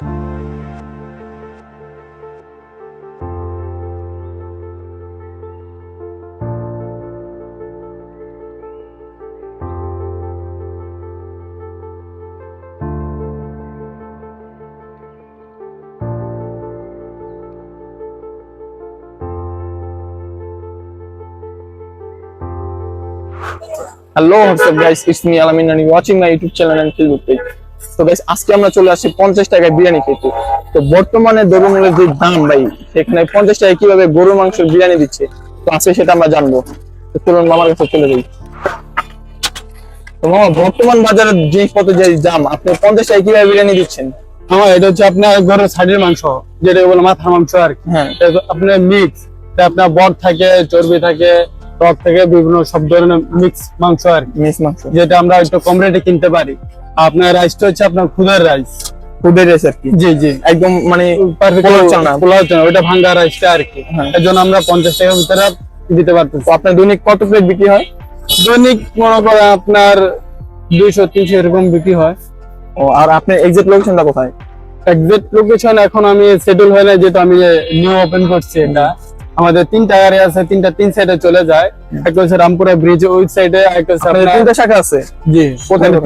Hello, what's up guys? It's me Alamin and you're watching my YouTube channel and Facebook page. তো guys আজকে আমরা চলে আসছি পঞ্চাশ টাকায় বিরিয়ানি খেতে। তো বর্তমানে দ্রব্যমূল্যের যে দাম ভাই সেখানে পঞ্চাশ টাকায় কীভাবে গরুর মাংসের বিরিয়ানি দিচ্ছে তো আজকে সেটা আমরা জানব। তো চলুন মামার কাছে চলে যাই। তো মামা বর্তমান বাজারের জিনিসপত্র যে দাম আপনি পঞ্চাশ টাকায় কীভাবে বিরিয়ানি দিচ্ছেন? আমার এটা হচ্ছে আপনার ঘরের সাইডের মাংস যেটা বলে মাথার মাংস আর কি। হ্যাঁ। আপনার মিক্স আপনার বট থাকে চর্বি থাকে টক থেকে বিভিন্ন সব ধরনের মিক্স মাংস আর কি। মিস। যেটা আমরা একটু কম রেটে কিনতে পারি। আপনার রাইসটা হচ্ছে আপনার খুদের রাইস ফুডের রেস আর কি। জি জি। একদম মানে পোলাও চানা। পোলাও চানা ওটা ভাঙ্গা রাইসটা আর কি। হ্যাঁ। এর জন্য আমরা পঞ্চাশ টাকার ভিতরে দিতে পারতেছি। আপনার দৈনিক কত প্লেট বিক্রি হয়? দৈনিক মনে করেন আপনার দুইশো তিনশো এরকম বিক্রি হয়। ও আর আপনার এক্সাক্ট লোকেশনটা কোথায়? এক্সাক্ট লোকেশন এখন আমি সেটেল হয় না যেহেতু আমি নিউ ওপেন করছি এটা। আমাদের তিনটা এরিয়া আছে তিনটা তিন সাইডে চলে যায়। একটা হচ্ছে রামপুরা ব্রিজ ওই সাইডে একটা তিনটা শাখা আছে? জি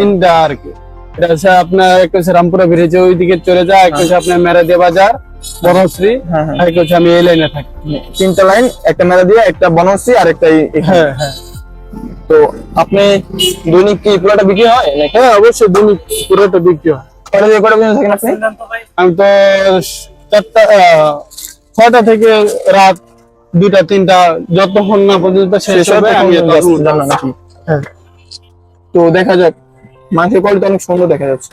তিনটা আর কি। এটা হচ্ছে আপনার একটা হচ্ছে রামপুরা ব্রিজে ওই দিকে চলে যায় একটা হচ্ছে আপনার মেরাদিয়া বাজার বনশ্রী হ্যাঁ হ্যাঁ। একটা হচ্ছে আমি এই লাইনে থাকি। তিনটা লাইন একটা মেলা দিয়ে একটা বনশ্রী আর একটা হ্যাঁ হ্যাঁ। তো আপনি দৈনিক কি পুরোটা বিক্রি হয় হ্যাঁ অবশ্যই দৈনিক পুরোটা বিক্রি হয়। কটা থেকে কটা পর্যন্ত থাকেন আপনি? আমি তো চারটা ছয়টা থেকে রাত দুইটা তিনটা যতক্ষণ না পর্যন্ত শেষ শেষ হবে আমি হ্যাঁ। তো দেখা যাক মাংসের কোয়ালিটি অনেক সুন্দর দেখা যাচ্ছে।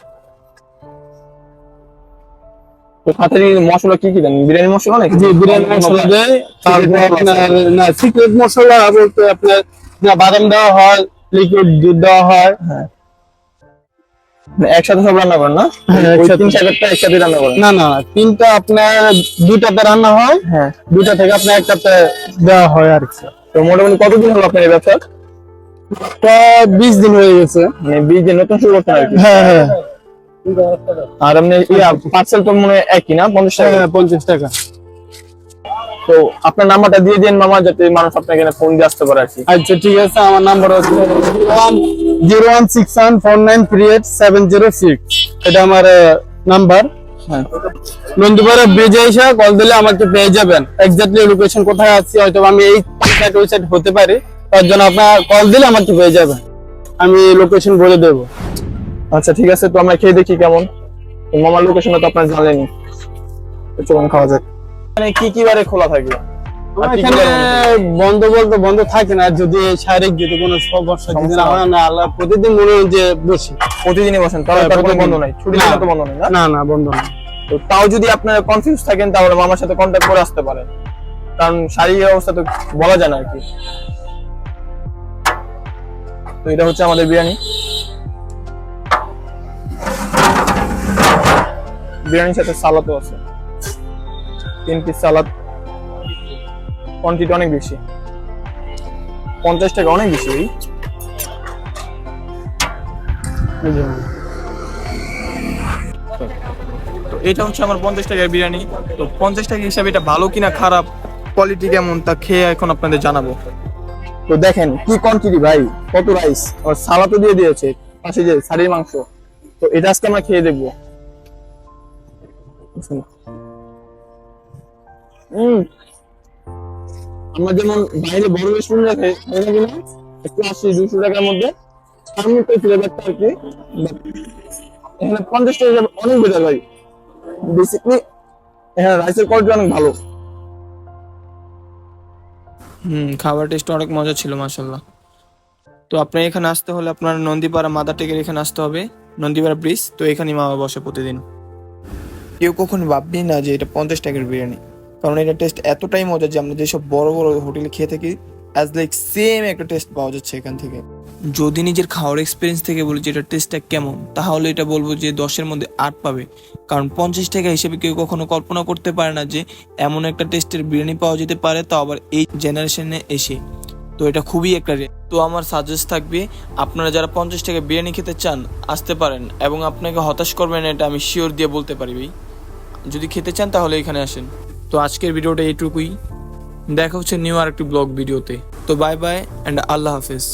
তো খাতারি মশলা কি কি দেন? বিরিয়ানি মশলা নাকি? জি বিরিয়ানি মশলা দেয় তারপর আপনার না সিক্রেট মশলা বলতে আপনার না বাদাম দেওয়া হয় লিকুইড দুধ দেওয়া হয়। হ্যাঁ। একসাথে সব রান্না করেন না? হ্যাঁ। তিন চারটা একসাথে রান্না করেন? না না তিনটা আপনার দুইটাতে রান্না হয় হ্যাঁ। দুইটা থেকে আপনার একটাতে দেওয়া হয় আর কি। তো মোটামুটি কতদিন হলো আপনার এই ব্যবসা? প্রায় বিশ দিন হয়ে গেছে। মানে বীজ দিয়ে নতুন শুরু করতেন আর কি? হ্যাঁ হ্যাঁ। আর আপনি ইয়া পার্সেল তো মনে হয় একই না? পঞ্চাশ টাকা? হ্যাঁ, পঞ্চাশ টাকা। তো আপনার নাম্বারটা দিয়ে দিন মামা যাতে মানুষ আপনাকে ফোন দিয়ে আসতে পারে আর কি। আচ্ছা ঠিক আছে আমার নাম্বার হচ্ছে zero one six one four nine three eight seven zero six. এটা আমার নাম্বার। হ্যাঁ। নন্দীপাড়া ব্রিজে এসে কল দিলে আমাকে পেয়ে যাবেন। এক্স্যাক্টলি লোকেশন কোথায় আছি হয়তো আমি এই সাইড ওই সাইড হতে পারি। তার জন্য আপনার কল দিলে আমাকে পেয়ে যাবেন। আমি লোকেশন বলে দেবো। আচ্ছা ঠিক আছে তো আমরা খেয়ে দেখি কেমন। মামার লোকেশনটা তো আপনার জানলেনই তো খাওয়া যাক। এখানে কি কি বারে খোলা থাকে? আর কি কি এখানে বন্ধ বলতে বন্ধ থাকে না যদি শারীরিক যদি কোনো সমস্যা যদি না হয় না আল্লাহ প্রতিদিন মনে হয় যে বসি। প্রতিদিনই বসেন তাহলে তার কোনো বন্ধ নাই ছুটি তো বন্ধ নেই না? না বন্ধ না তো তাও যদি আপনারা কনফিউজ থাকেন তাহলে মামার সাথে কন্ট্যাক্ট করে আসতে পারেন। কারণ শারীরিক অবস্থা তো বলা যায় না আর কি। তো এটা হচ্ছে আমাদের বিরিয়ানি। বিরিয়ানির সাথে সালাদও আছে। তিন পিস সালাদ। কোয়ান্টিটি অনেক বেশি। পঞ্চাশ টাকা অনেক বেশি। তো এটা হচ্ছে আমার পঞ্চাশ টাকার বিরিয়ানি। তো পঞ্চাশ টাকা হিসাবে এটা ভালো কিনা খারাপ কোয়ালিটি কেমন তা খেয়ে এখন আপনাদের জানাব। তো দেখেন কি কোয়ান্টিটি ভাই? কত রাইস আর সালাদও দিয়ে দিয়েছে। পাশে যে শাড়ির মাংস। তো এটা আজকে আমরা খেয়ে দেখব। হম আমরা যেমন বাইরে বড় রেস্টুরেন্ট রাখে একটু আশি দুশো টাকার মধ্যে সামনে তো ফ্লেভারটা আর কি। এখানে পঞ্চাশ টাকা অনেক বেটার ভাই বেসিকলি এখানে রাইসের কোয়ালিটি অনেক ভালো। হুম খাবার টেস্ট অনেক মজা ছিল মাশাল্লাহ তো আপনার এখানে আসতে হলে আপনার নন্দীপাড়া মাদার টেকের এখানে আসতে হবে নন্দীপাড়া ব্রিজ তো এখানেই মামা বসে প্রতিদিন। কেউ কখনো ভাববি না যে এটা পঞ্চাশ টাকার বিরিয়ানি। কারণ এটা টেস্ট এতটাই মজা যে আমরা যেসব বড় বড় হোটেলে খেয়ে থাকি অ্যাজ লাইক সেম একটা টেস্ট পাওয়া যাচ্ছে এখান থেকে। যদি নিজের খাওয়ার এক্সপিরিয়েন্স থেকে বলি যে এটা টেস্টটা কেমন, তাহলে এটা বলব যে দশের মধ্যে আট পাবে। কারণ পঞ্চাশ টাকা হিসেবে কেউ কখনো কল্পনা করতে পারে না যে এমন একটা টেস্টের বিরিয়ানি পাওয়া যেতে পারে, তাও আবার এই জেনারেশনে এসে। তো এটা খুবই একটা রে- তো আমার সাজেস্ট থাকবে, আপনারা যারা পঞ্চাশ টাকা বিরিয়ানি খেতে চান, আসতে পারেন এবং আপনাকে হতাশ করবেন এটা আমি শিওর দিয়ে বলতে পারি যদি খেতে চান তাহলে এখানে আসেন। তো আজকের ভিডিওটা এইটুকুই। দেখা হচ্ছে নিউ আর একটি ব্লগ ভিডিওতে। তো বাই বাই অ্যান্ড আল্লাহ হাফেজ।